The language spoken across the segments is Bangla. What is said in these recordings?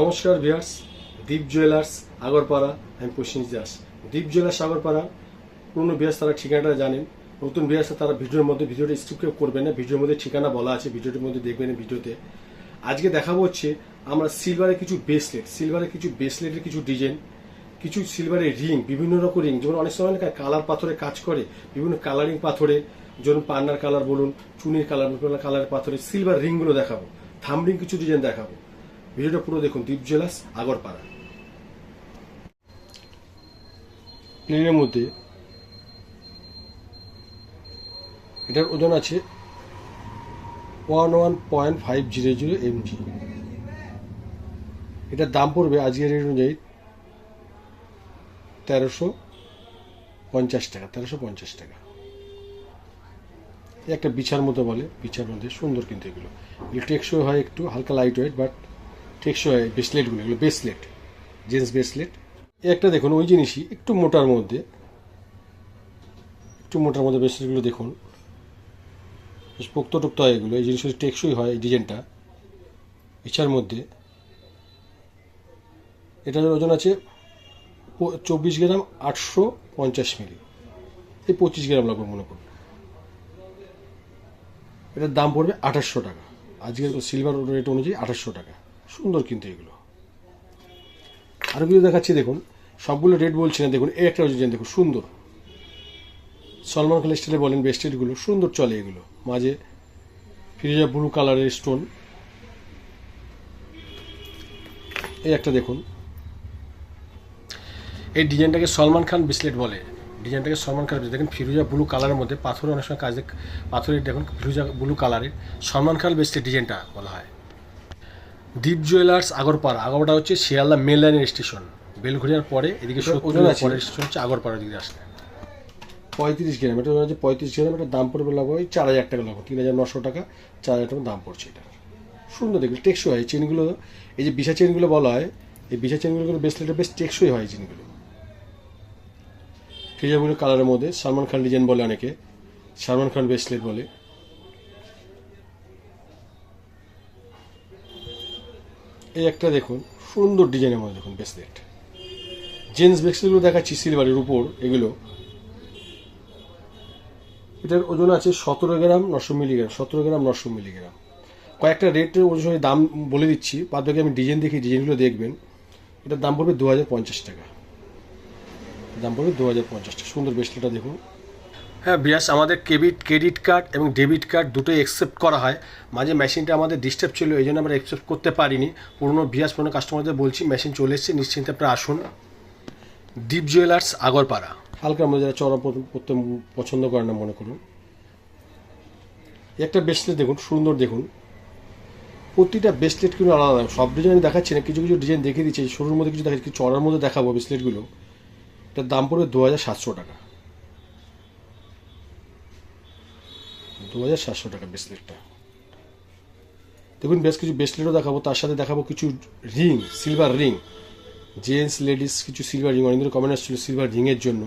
নমস্কার ভিয়ার্স দীপ জুয়েলার্স আগরপাড়া আমি প্রসেনজিৎ দাস। দীপ জুয়েলার্স আগরপাড়া পুরনো ভিয়ার্স তারা ঠিকানাটা জানেন। নতুন ভিয়ার্স তারা ভিডিওর মধ্যে, ভিডিওটা স্কিপ করবেন না। ভিডিওর মধ্যে ঠিকানা বলা আছে, ভিডিওটির মধ্যে দেখবেন ভিডিওতে। আজকে দেখাবো হচ্ছে, আমরা সিলভারের কিছু ব্রেসলেট সিলভারের কিছু ব্রেসলেটের কিছু ডিজাইন কিছু সিলভারের রিং বিভিন্ন রকম রিং যেমন অনেক সময় কালার পাথরে কাজ করে, বিভিন্ন কালারিং পাথরে, যেমন পান্নার কালার বলুন, চুনির কালার কালার পাথরে সিলভার রিংগুলো দেখাবো। থাম রিং কিছু ডিজাইন দেখাবো। ভিডিওটা পুরো দেখুন দীপ জেলাস আগরপাড়া প্লেনের মধ্যে এটার ওজন আছে one one point five zero zero MG এটার দাম পড়বে আজকের রেট অনুযায়ী তেরোশো পঞ্চাশ টাকা, তেরোশো পঞ্চাশ টাকা। একটা বিছার মতো বলে, বিছার মধ্যে সুন্দর কিন্তু এগুলো। এগুলো টেকসই হয় একটু, হালকা লাইট ওয়েট বাট টেকসই ব্রেসলেটগুলো এগুলো ব্রেসলেট জেন্টস ব্রেসলেট একটা দেখুন, ওই জিনিসই একটু মোটার মধ্যে, একটু মোটার মধ্যে ব্রেসলেটগুলো দেখুন। বেশ পোক্ত টোক্ত হয় এগুলো, এই জিনিসগুলো টেকসই হয় এই ডিজাইনটা। ইচ্ছার মধ্যে। এটার ওজন আছে চব্বিশ গ্রাম আটশো পঞ্চাশ মিলি। এই পঁচিশ গ্রাম লাগবে মনে করুন। এটার দাম পড়বে আঠাশশো টাকা। আজকের সিলভার রেট অনুযায়ী আঠাশশো টাকা। সুন্দর কিন্তু এগুলো। আরও কিছু দেখাচ্ছি, দেখুন। সবগুলো রেট বলছি না, দেখুন এই একটা ডিজাইন দেখুন, সুন্দর। সলমান খান স্টাইলে বলেন বেস্টেডগুলো সুন্দর চলে এগুলো। মাঝে ফিরোজা ব্লু কালারের স্টোন এই একটা দেখুন। এই ডিজাইনটাকে সলমান খান ব্রেসলেট বলে। ডিজাইনটাকে সলমান খান দেখেন ফিরোজা ব্লু কালারের মধ্যে পাথরের অনেক সময় কাজে পাথরের, দেখুন ফিরোজা ব্লু কালারের সলমান খান ব্রেসলেট ডিজাইনটা বলা হয়। দীপ জুয়েলার্স আগরপাড়া আগরপাড়া হচ্ছে শিয়ালদা মেন লাইনের স্টেশন বেলঘড়িয়ার পরে এদিকে সত্তরের পরের স্টেশন হচ্ছে আগরপাড়া দিকে আসলে। পঁয়ত্রিশ গ্রাম। এটা হচ্ছে পঁয়ত্রিশ গ্রাম। এটা দাম পড়বে লাগবে ওই চার হাজার টাকা লাগবে তিন হাজার নশো টাকা চার হাজার টাকা দাম পড়ছে এটা। সুন্দর দেখবে টেকসই হয়। চেনগুলো এই যে বিছা চেনগুলো বলা হয় এই বিছা চেনগুলো কিন্তু ব্রেসলেটটা বেশ টেকসই হয় চেনগুলো ফিজাগুলো কালারের মধ্যে সালমান খান ডিজাইন বলে অনেকে। সালমান খান ব্রেসলেট বলে। এই একটা দেখুন, সুন্দর ডিজাইনের মধ্যে দেখুন ব্রেসলেট জেন্টস ব্রেসলেটগুলো দেখাচ্ছি সিলভারের উপর, এগুলো। এটার ওজন আছে সতেরো গ্রাম নশো মিলিগ্রাম সতেরো গ্রাম নশো মিলিগ্রাম কয়েকটা রেটের ওজনের দাম বলে দিচ্ছি, বাদ আমি ডিজাইন দেখি ডিজাইনগুলো দেখবেন। এটার দাম পড়বে দু হাজার পঞ্চাশ টাকা। দাম পড়বে দু হাজার সুন্দর ব্রেসলেটটা দেখুন। হ্যাঁ বিয়াস আমাদের ক্রেডিট ক্রেডিট কার্ড এবং ডেবিট কার্ড দুটোই অ্যাকসেপ্ট করা হয়। মাঝে মেশিনটা আমাদের ডিস্টার্ব ছিল, এই জন্য আমরা অ্যাকসেপ্ট করতে পারিনি। পুরনো বিয়াস পুরনো কাস্টমারদের বলছি মেশিন চলে এসেছে, নিশ্চিন্তে আপনারা আসুন। দীপ জুয়েলার্স আগরপাড়া। হালকা মধ্যে যারা চড়া পড়তে পছন্দ করে না, মনে করুন। একটা ব্রেসলেট দেখুন, সুন্দর দেখুন। প্রতিটা ব্রেসলেট কিন্তু আলাদা, সব ডিজাইন দেখাচ্ছি না, কিছু কিছু ডিজাইন দেখিয়ে দিচ্ছি। শুরুর মধ্যে কিছু দেখাচ্ছি চড়ার মধ্যে দেখাবো ব্রেসলেটগুলো এটার দাম পড়বে দু হাজার সাতশো টাকা। দু হাজার সাতশো টাকা ব্রেসলেটটা দেখুন, বেশ কিছু ব্রেসলেটও দেখাবো, তার সাথে দেখাবো কিছু ring silver ring gents ladies কিছু সিলভার রিং অনেকদিন কমেন্ট আসছিল সিলভার রিংয়ের জন্য।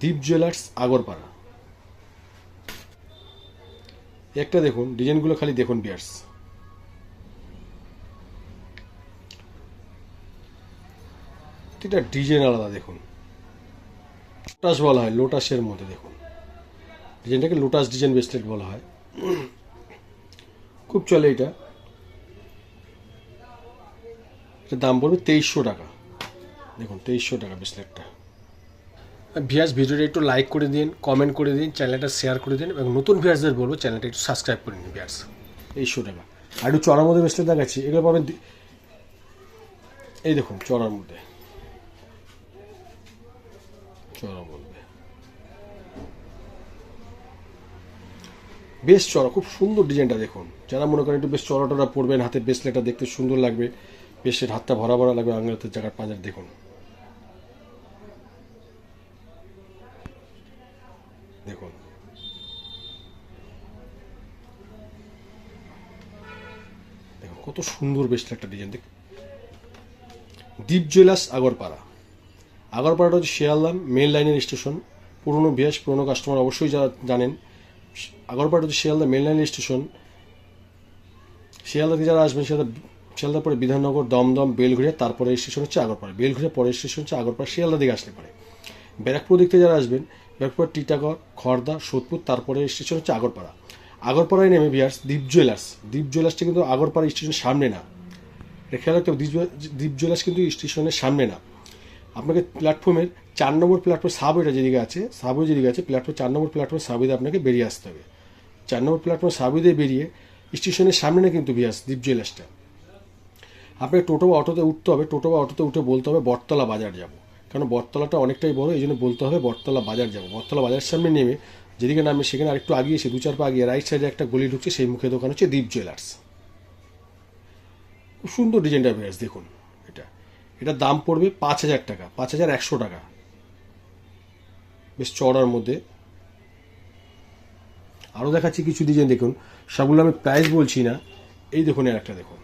দীপ জুয়েলার্স আগরপাড়া। একটা দেখুন ডিজাইনগুলো খালি দেখুন বিয়ার্স প্রতিটা ডিজাইন আলাদা দেখুন। লোটাস বলা হয় লোটাসের মধ্যে দেখুন। ডিজাইনটাকে লোটাস ডিজাইন ব্রেসলেট বলা হয়। খুব চলে এটা। এটার দাম পড়বে তেইশশো টাকা। দেখুন, তেইশশো টাকা ব্রেসলেটটা ভিয়াস ভিডিওটা একটু লাইক করে দিন কমেন্ট করে দিন চ্যানেলটা শেয়ার করে দিন এবং নতুন ভিয়াসদের বলব চ্যানেলটা একটু সাবস্ক্রাইব করে নিন ভিয়াস তেইশশো টাকা। আর একটু চড়ার মধ্যে ব্রেসলেট দেখাচ্ছি, এগুলো পাবেন এই দেখুন, চড়ার মধ্যে। চড়া বলবে বেশ চড়া, খুব সুন্দর ডিজাইনটা দেখুন। যারা মনে করেন একটু বেশ চড়া টড়া পরবেন হাতে ব্রেসলেটটা দেখতে সুন্দর লাগবে, বেশের হাতটা ভরা ভরা লাগবে আঙুলের জায়গার পাঁজার দেখুন। দেখুন। দেখুন, কত সুন্দর বেশ একটা ডিজাইন দেখ। দীপ জুয়েলার্স আগরপাড়া। আগরপাড়াটা হচ্ছে শিয়ালদাম মেন লাইনের স্টেশন পুরনো বিয়াস, পুরনো কাস্টমার অবশ্যই যারা জানেন। আগরপাড়া হচ্ছে শিয়ালদা মেন লাইনের স্টেশন শিয়ালদা থেকে যারা আসবেন, শিয়ালদা, শিয়ালদার পরে বিধাননগর, দমদম বেলঘুরিয়া তারপরে স্টেশন হচ্ছে আগরপাড়া। বেলঘুরিয়া পরের স্টেশন হচ্ছে আগরপাড়া, শিয়ালদা দিকে আসলে পারে। ব্যারাকপুর দিক থেকে যারা আসবেন, ব্যারাকপুর, টিটাগড় খড়দা সোদপুর, তারপরে স্টেশন হচ্ছে আগরপাড়া। আগরপাড়ায় নেমে বিয়ার্স দ্বীপ জুয়েলার্স। দ্বীপ জুয়েলার্সটা কিন্তু আগরপাড়া স্টেশনের সামনে না। খেয়াল রাখতে হবে, দ্বীপ জুয়েলার্স কিন্তু স্টেশনের সামনে না। আপনাকে প্ল্যাটফর্মের চার নম্বর প্ল্যাটফর্ম সাবওয়েটা যেদিকে আছে, সাবওয়ে যেদিকে আছে প্ল্যাটফর্ম চার নম্বর প্ল্যাটফর্ম সাবওয়েতে আপনাকে বেরিয়ে আসতে হবে। চার নম্বর প্ল্যাটফর্ম সাবওয়েতে বেরিয়ে স্টেশনের সামনে না কিন্তু বিয়াস দ্বীপ জুয়েলার্সটা আপনাকে টোটো বা অটোতে উঠতে হবে, টোটো বা অটোতে উঠে বলতে হবে বটতলা বাজার যাব। কারণ বটতলাটা অনেকটাই বড়, এই জন্য বলতে হবে বটতলা বাজার যাব। বটতলা বাজারের সামনে নেমে যেদিকে নামে সেখানে আরেকটু আগিয়ে এসে দু চার পা আগিয়ে রাইট সাইডে একটা গলি ঢুকছে, সেই মুখে দোকান হচ্ছে দ্বীপ জুয়েলার্স। খুব সুন্দর ডিজাইনটা বেশ দেখুন এটা। এটার দাম পড়বে পাঁচ হাজার টাকা, পাঁচ হাজার একশো টাকা। বেশ চড়ার মধ্যে। আরও দেখাচ্ছি কিছু ডিজাইন দেখুন। সবগুলো আমি প্রাইস বলছি না। এই দেখুন, এর একটা দেখুন।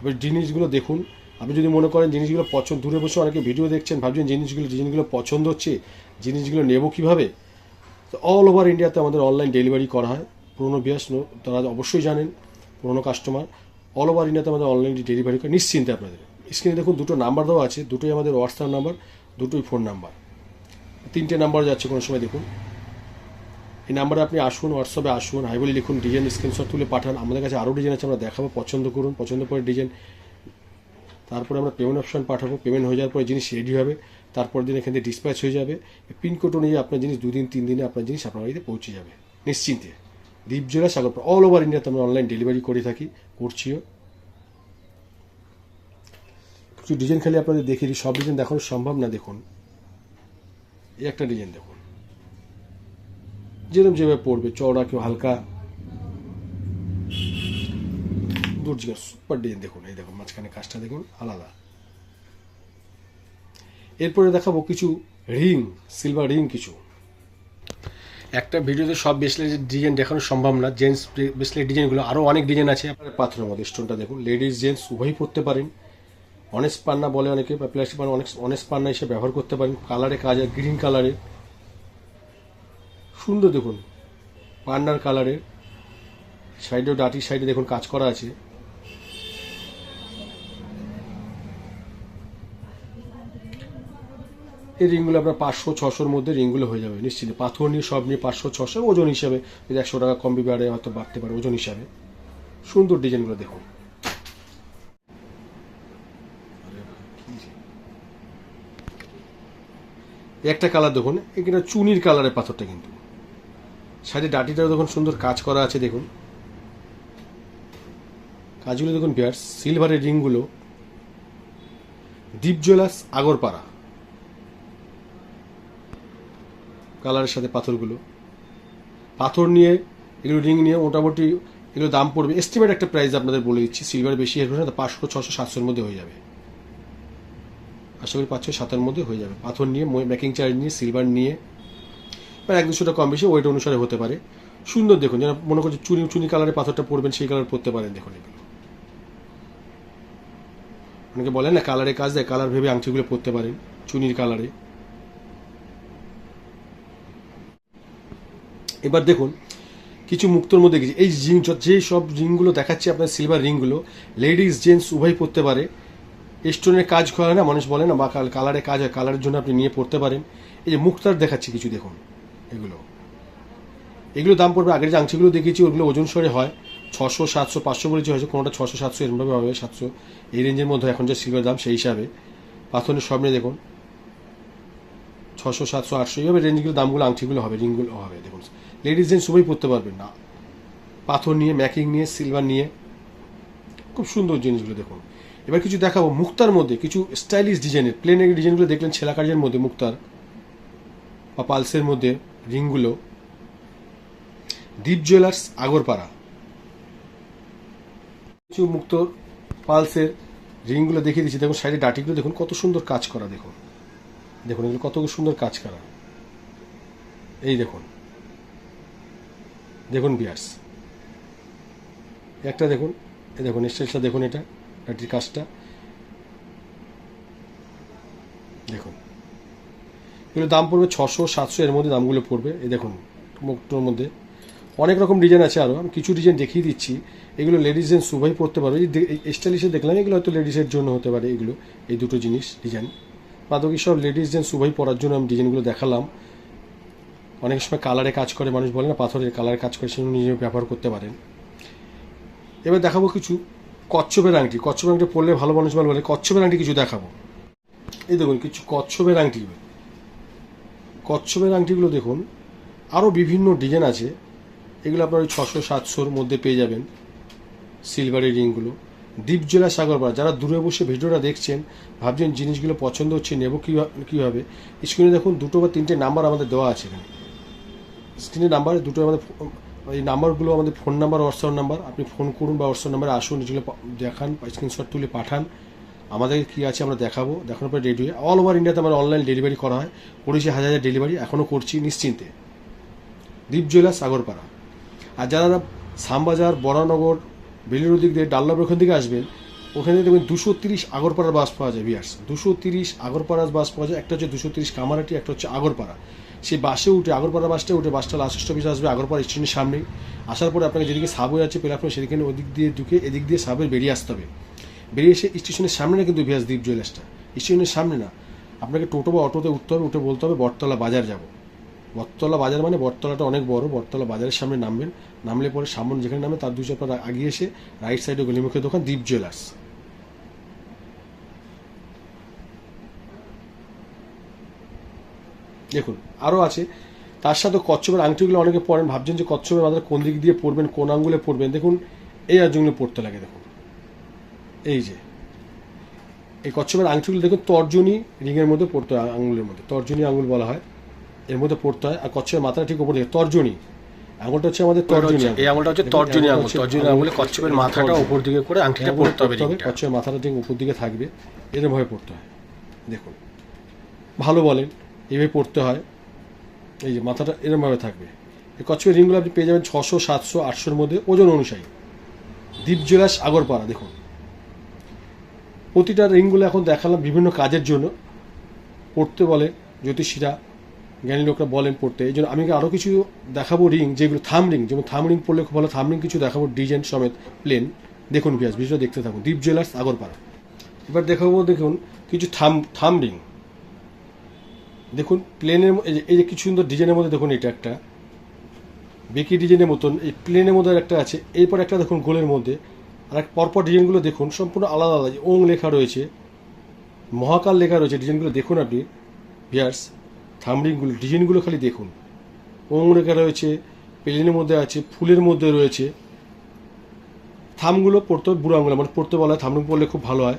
এবার জিনিসগুলো দেখুন। আপনি যদি মনে করেন জিনিসগুলো পছন্দ, দূরে বসে অনেকে ভিডিও দেখছেন, ভাবছেন জিনিসগুলো জিনিসগুলো পছন্দ হচ্ছে, জিনিসগুলো নেব কীভাবে? তো অল ওভার ইন্ডিয়াতে আমাদের অনলাইন ডেলিভারি করা হয়। পুরোনো বিয়াস তারা অবশ্যই জানেন, পুরোনো কাস্টমার অল ওভার ইন্ডিয়াতে আমাদের অনলাইন ডেলিভারি করে নিশ্চিন্তে আপনাদের। স্ক্রিনে দেখুন, দুটো নাম্বার দেওয়া আছে। দুটোই আমাদের হোয়াটসঅ্যাপ নাম্বার দুটোই ফোন নাম্বার। তিনটে নাম্বার যাচ্ছে কোনো সময় দেখুন। এই নাম্বারে আপনি আসুন, হোয়াটসঅ্যাপে আসুন হাই বলে লিখুন, ডিজাইন স্ক্রিনশট তুলে পাঠান। আমাদের কাছে আরও ডিজাইন আছে, আমরা দেখাবো, পছন্দ করুন, পছন্দ করে ডিজাইন। তারপরে আমরা পেমেন্ট অপশান পাঠাবো। পেমেন্ট হয়ে যাওয়ার পরে জিনিস রেডি হবে। তারপর দিন এখান থেকে ডিসপ্যাচ হয়ে যাবে। পিনকোড অনুযায়ী আপনার জিনিস দুদিন, তিন দিনে আপনার জিনিস আপনার বাড়িতে পৌঁছে যাবে। নিশ্চিন্তে। দ্বীপ জেলা সাগরপুর অল ওভার ইন্ডিয়াতে আমরা অনলাইন ডেলিভারি করে থাকি, করছিও। কিছু ডিজাইন খালি আপনাদের দেখিয়ে দিই। সব ডিজাইন দেখানো সম্ভব না, দেখুন। এই একটা ডিজাইন দেখুন। যেরকম যেভাবে পড়বে, চওড়া কেউ হালকা। দুর্জিগার সুপার ডিজাইন দেখুন। এই দেখুন, মাঝখানে কাজটা দেখুন, আলাদা। এরপরে দেখাবো কিছু রিং সিলভার রিং কিছু। একটা ভিডিওতে সব ব্রেসলেটের ডিজাইন দেখানো সম্ভব না। জেন্টস ব্রেসলেট ডিজাইনগুলো আরও অনেক ডিজাইন আছে। আপনার পাথরের মধ্যে স্টোনটা দেখুন। লেডিস জেন্টস উভয়ই পরতে পারেন। অনেস্ট পান্না বলে অনেকে, বা প্লাস্টিক পান্না অনেক অনেস্ট পান্না হিসেবে ব্যবহার করতে পারেন। কালারে কাজ আর গ্রিন কালারে। সুন্দর দেখুন, পান্নার কালারের সাইডেও ডাটির সাইডে দেখুন কাজ করা আছে। এই রিংগুলো আপনার পাঁচশো, ছশোর মধ্যে রিংগুলো হয়ে যাবে, নিশ্চিত। পাথর নিয়ে সব নিয়ে পাঁচশো, ছশো, ওজন হিসাবে, যদি একশো টাকা কম বাড়ে হয়তো বাড়তে পারে ওজন হিসাবে। সুন্দর ডিজাইনগুলো দেখুন এই একটা কালার দেখুন, এখানে চুনির কালারের পাথরটা কিন্তু। সাইডে ডাটিটাও দেখুন, সুন্দর কাজ করা আছে, দেখুন। কাজগুলো দেখুন বিয়ার সিলভারের রিংগুলো। ডিপ জুয়েলার্স আগরপাড়া কালারের সাথে পাথরগুলো। পাথর নিয়ে, এগুলো রিং নিয়ে মোটামুটি এগুলো দাম পড়বে। এস্টিমেট একটা প্রাইস আপনাদের বলে দিচ্ছি সিলভার বেশি এর পাঁচশো ছশো সাতশোর মধ্যে হয়ে যাবে। আশা করি পাঁচ ছয় সাতের মধ্যে হয়ে যাবে। পাথর নিয়ে মেকিং চার্জ নিয়ে সিলভার নিয়ে বা এক দুশোটা কম বেশি ওয়েট অনুসারে হতে পারে। সুন্দর দেখুন, যেন মনে করছে চুনি চুনি কালারের পাথরটা পরবেন, সেই কালার পরতে পারেন, দেখুন এগুলো। অনেকে বলেন না কালারে কাজ দেয় কালার ভেবে আংটিগুলো পরতে পারেন, চুনির কালারে এবার দেখুন, কিছু মুক্তর মধ্যে কিছু এই রিং যে সব রিংগুলো দেখাচ্ছে আপনার সিলভার রিংগুলো লেডিস জেন্টস উভয় পরতে পারে। স্টোনের কাজ করা না, মানুষ বলে না, বা কালারে কাজ হয়, কালারের জন্য আপনি নিয়ে পড়তে পারেন। এই যে মুক্তার দেখাচ্ছি কিছু, দেখুন, এগুলো। এগুলো দাম পড়বে, আগের যে আংটিগুলো দেখিয়েছি, ওগুলো ওজন সরে হয় ছশো, সাতশো, পাঁচশো বলেছি হয়েছে কোনোটা ছশো, সাতশো, এরমভাবে হবে, সাতশো। এই রেঞ্জের মধ্যে এখন যে সিলভার দাম, সেই হিসাবে। পাথরের সব নিয়ে দেখুন, ছশো, সাতশো, আটশো, এইভাবে রেঞ্জগুলো, দামগুলো আংটিগুলো হবে, রিংগুলো হবে, দেখুন। লেডিস জেন্টস সবাই পরতে পারবেন না। পাথর নিয়ে ম্যাকিং নিয়ে সিলভার নিয়ে, খুব সুন্দর জিনিসগুলো, দেখুন। এবার কিছু দেখাবো মুক্তার মধ্যে, কিছু স্টাইলিশ ডিজাইনের প্লেনের ডিজাইনগুলো দেখলেন ছেলা কাজের মধ্যে মুক্তার, বা পালসের মধ্যে রিংগুলো দীপ জুয়েলার্স আগরপাড়া। কিছু মুক্ত পালসের রিংগুলো দেখিয়ে দিচ্ছি। দেখুন সাইডে ডাটিগুলো দেখুন, কত সুন্দর কাজ করা, দেখুন। দেখুন, এগুলো কত সুন্দর কাজ করা। এই দেখুন। দেখুন, বিয়ার্স। একটা দেখুন, এই দেখুন স্টাইলটা দেখুন এটা। ডাটির কাজটা। দেখুন। এগুলো দাম পড়বে ছশো, সাতশো, এর মধ্যে দামগুলো পড়বে। এই দেখুন মুক্তোর মধ্যে। অনেক রকম ডিজাইন আছে আরও আমি কিছু ডিজাইন দেখিয়ে দিচ্ছি। এগুলো লেডিস জেন্টস উভয় পড়তে পারবে। এই স্টাইলিশে দেখলাম, এগুলো হয়তো লেডিসের জন্য হতে পারে এগুলো, এই দুটো জিনিস ডিজাইন বাদবাকি সব লেডিস জেন্টস উভয় পরার জন্য আমি ডিজাইনগুলো দেখালাম। অনেক সময় কালারে কাজ করে, মানুষ বলে না, পাথরের কালারে কাজ করে, সেগুলো নিজে ব্যবহার করতে পারেন। এবার দেখাবো কিছু কচ্ছপের আংটি কচ্ছপের আংটি পরলে ভালো মানুষ ভালো বলে কচ্ছপের আংটি কিছু দেখাবো। এই দেখুন, কিছু কচ্ছপের আংটি। কচ্ছপের আংটিগুলো দেখুন আরও বিভিন্ন ডিজাইন আছে। এগুলো আপনার ওই ছশো, সাতশোর মধ্যে পেয়ে যাবেন সিলভারের রিংগুলো। দ্বীপ জেলা সাগরপাড়া, যারা দূরে বসে ভিডিওটা দেখছেন, ভাবছেন জিনিসগুলো পছন্দ হচ্ছে, নেব কীভাবে কীভাবে? স্ক্রিনে দেখুন, দুটো বা তিনটে নাম্বার আমাদের দেওয়া আছে এখানে। স্ক্রিনে নাম্বার দুটো আমাদের এই নাম্বারগুলো আমাদের ফোন নাম্বার হোয়াটসঅ্যাপ নাম্বার, আপনি ফোন করুন বা হোয়াটসঅ্যাপ নাম্বারে আসুন, এগুলো দেখান স্ক্রিনশট তুলে পাঠান। আমাদের কী আছে আমরা দেখাবো, দেখানোর পরে রেডি অল ওভার ইন্ডিয়াতে আমরা অনলাইন ডেলিভারি করা হয়। করেছি হাজার হাজার ডেলিভারি এখনও করছি নিশ্চিন্তে। দ্বীপ জুয়েলার্স সাগরপাড়া আর যারা শ্যামবাজার বরানগর বেলুর দিক দিয়ে ডাল্লাব ওখান থেকে আসবেন, ওখানে দেখবেন দুশো তিরিশ আগরপাড়ার বাস পাওয়া যায় বিয়ার্স দুশো তিরিশ আগরপাড়ার বাস পাওয়া যায়, একটা হচ্ছে দুশো তিরিশ কামারাটি একটা হচ্ছে আগরপাড়া সেই বাসে উঠে আগরপাড়া বাসটা উঠে বাসটা লাস্ট স্টপেজ আসবে, আগরপাড়া স্টেশনের সামনে আসার পরে আপনাকে যেদিকে সাবওয়ে আছে প্ল্যাটফর্ম সেদিকে ওদিক দিয়ে ঢুকে এদিক দিয়ে সাবওয়ে বেরিয়ে আসতে হবে। বেরিয়ে এসে স্টেশনের সামনে না কিন্তু বিয়াস দ্বীপ জুয়েলার্সটা। স্টেশনের সামনে না, আপনাকে টোটো বা অটোতে উঠতে হবে, উঠে বলতে হবে বটতলা বাজার যাব। বটতলা বাজার মানে বটতলাটা অনেক বড়, বটতলা বাজারের সামনে নামবেন। নামলে পরে সামন যেখানে নামে তার দুই চাপা আগিয়ে এসে রাইট সাইডে গলিমুখের দোকান দ্বীপ জুয়েলার্স। দেখুন আরও আছে। তার সাথে কচ্ছপের আংটিগুলো অনেকে পড়েন ভাবছেন যে কচ্ছপের মাথায় কোন দিক দিয়ে পড়বেন কোন আঙ্গুলে পড়বেন। দেখুন এই আঙ্গুলে পড়তে লাগে দেখুন। এই যে। এই কচ্ছপের আংটিগুলো দেখুন তর্জনী রিংয়ের মধ্যে পড়তে হয় আঙুলের মধ্যে। তর্জনী আঙুল বলা হয় এর মধ্যে পড়তে হয় আর কচ্ছপের মাথাটা ঠিক উপর তর্জনী আঙুলটা হচ্ছে আমাদের তর্জনী। এই আঙুলটা হচ্ছে তর্জনী আঙুল তর্জনী আঙুলে কচ্ছপের মাথাটা উপর দিকে করে আংটিটা পড়তে হবে। কচ্ছপের মাথাটা ঠিক উপর দিকে থাকবে এরমভাবে পড়তে হয়। দেখুন ভালো বলেন। এইভাবে পড়তে হয়। এই যে মাথাটা এরমভাবে থাকবে। এই কচ্ছপের রিংগুলো আপনি পেয়ে যাবেন ছশো, সাতশো, আটশোর মধ্যে ওজন অনুযায়ী দ্বীপ জেলাস আগরপাড়া, দেখুন। প্রতিটা রিংগুলো এখন দেখালাম বিভিন্ন কাজের জন্য। পড়তে বলে জ্যোতিষীরা, জ্ঞানী লোকরা বলেন পড়তে। এই জন্য আমি আরও কিছু দেখাবো রিং, যেগুলো থাম রিং। যেমন থাম রিং পড়লে খুব ভালো। থাম রিং কিছু দেখাবো, ডিজাইন সমেত প্লেন। দেখুন বিয়াস ভিডিও দেখতে থাকুন। দ্বীপ জুয়েলার্স, আগরপাড়া। এবার দেখাবো, দেখুন, কিছু থাম থাম রিং। দেখুন প্লেনের এই যে- কিছু সুন্দর ডিজাইনের মধ্যে দেখুন এটা একটা। বেকি ডিজাইনের মতন এই প্লেনের মধ্যে একটা আছে। এরপর একটা দেখুন গোলের মধ্যে। আর এক পরপর ডিজাইনগুলো দেখুন, সম্পূর্ণ আলাদা আলাদা। ওং লেখা রয়েছে, মহাকাল লেখা রয়েছে ডিজাইনগুলো দেখুন আপনি ভিয়ার্স থামরিংগুলো ডিজাইনগুলো খালি দেখুন। ওং লেখা রয়েছে প্লেনের মধ্যে আছে, ফুলের মধ্যে রয়েছে। থামগুলো পড়তে বুড়ো আঙুলে। মানে পড়তে বলা হয় থামরিং পড়লে খুব ভালো হয়।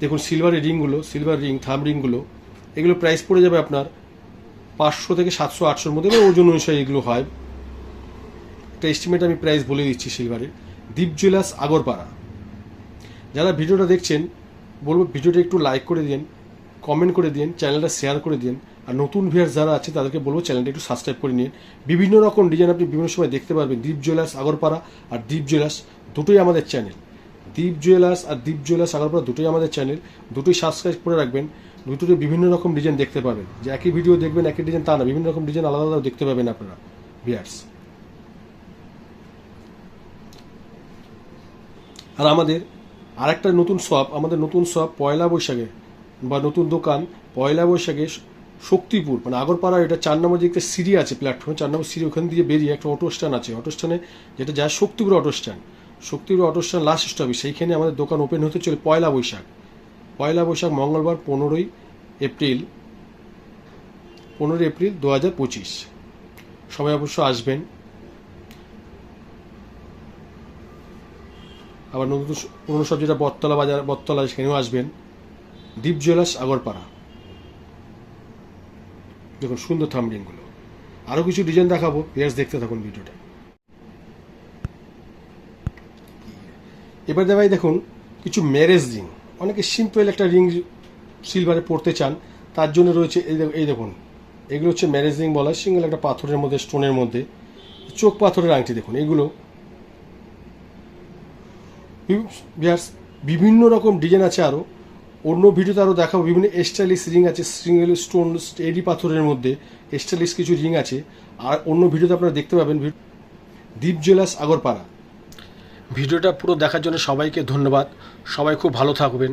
দেখুন সিলভারের রিংগুলো সিলভার রিং থাম রিংগুলো এগুলো প্রাইস পড়ে যাবে আপনার পাঁচশো থেকে সাতশো, আটশোর মধ্যে এবার ওজন অনুসারে এগুলো হয়। একটা এস্টিমেট আমি প্রাইস বলে দিচ্ছি সেইবারে দ্বীপ জুয়েলার্স আগরপাড়া। যারা ভিডিওটা দেখছেন, বলব ভিডিওটা একটু লাইক করে দিন কমেন্ট করে দিন চ্যানেলটা শেয়ার করে দিন, আর নতুন ভিউয়ার্স যারা আছে, তাদেরকে বলব চ্যানেলটা একটু সাবস্ক্রাইব করে নিন। বিভিন্ন রকম ডিজাইন আপনি বিভিন্ন সময় দেখতে পারবেন দ্বীপ জুয়েলার্স আগরপাড়া আর দ্বীপ জুয়েলার্স দুটোই আমাদের চ্যানেল দ্বীপ জুয়েলার্স আর দ্বীপ জুয়েলার্স আগরপাড়া দুটোই আমাদের চ্যানেল দুটোই সাবস্ক্রাইব করে রাখবেন। দুটোতে বিভিন্ন রকম ডিজাইন দেখতে পাবেন। যে একই ভিডিও দেখবেন, একই ডিজাইন তা না। বিভিন্ন রকম ডিজাইন আলাদা আলাদা দেখতে পাবেন আপনারা ভিয়ার্স আর আমাদের আরেকটা নতুন শপ আমাদের নতুন শপ পয়লা বৈশাখে বা নতুন দোকান পয়লা বৈশাখে শক্তিপুর মানে আগরপাড়া এটা চার নম্বর যে একটা সিঁড়ি আছে প্ল্যাটফর্মে চার নম্বর সিঁড়ি, ওখান দিয়ে বেরিয়ে একটা অটো স্ট্যান্ড আছে। অটো স্ট্যান্ডে যেটা যায় Shaktipur auto stand Shaktipur auto stand last স্টপে সেইখানে আমাদের দোকান ওপেন হতে চলে পয়লা বৈশাখ। পয়লা বৈশাখ মঙ্গলবার পনেরোই এপ্রিল পনেরোই এপ্রিল দু হাজার পঁচিশ। সবাই অবশ্য আসবেন। আবার নতুন পুরনো সব যেটা বটতলা বাজার, বটতলা সেখানেও আসবেন। দ্বীপ জুয়েলার্স আগরপাড়া। দেখুন, সুন্দর থামডিংগুলো আরও কিছু ডিজাইন দেখাবো। ইয়ার্স দেখতে থাকুন ভিডিওটা। এবার দেখাই, দেখুন, কিছু ম্যারেজ রিং। অনেকে সিম্পল একটা রিং সিলভারে পড়তে চান, তার জন্য রয়েছে এই দেখ- এই দেখুন। এগুলো হচ্ছে ম্যারেজ রিং বলা সিঙ্গেল একটা পাথরের মধ্যে স্টোনের মধ্যে। চোখ পাথরের আংটি দেখুন, এগুলো। বিভিন্ন রকম ডিজাইন আছে আরও অন্য ভিডিওতে আরও দেখাবো, বিভিন্ন স্টাইলিশ রিং আছে সিঙ্গেল স্টোন এডি পাথরের মধ্যে স্টাইলিশ কিছু রিং আছে। আর অন্য ভিডিওতে আপনারা দেখতে পাবেন দীপ জুয়েলার্স আগরপাড়া। ভিডিওটা পুরো দেখার জন্য সবাইকে ধন্যবাদ। সবাই খুব ভালো থাকবেন।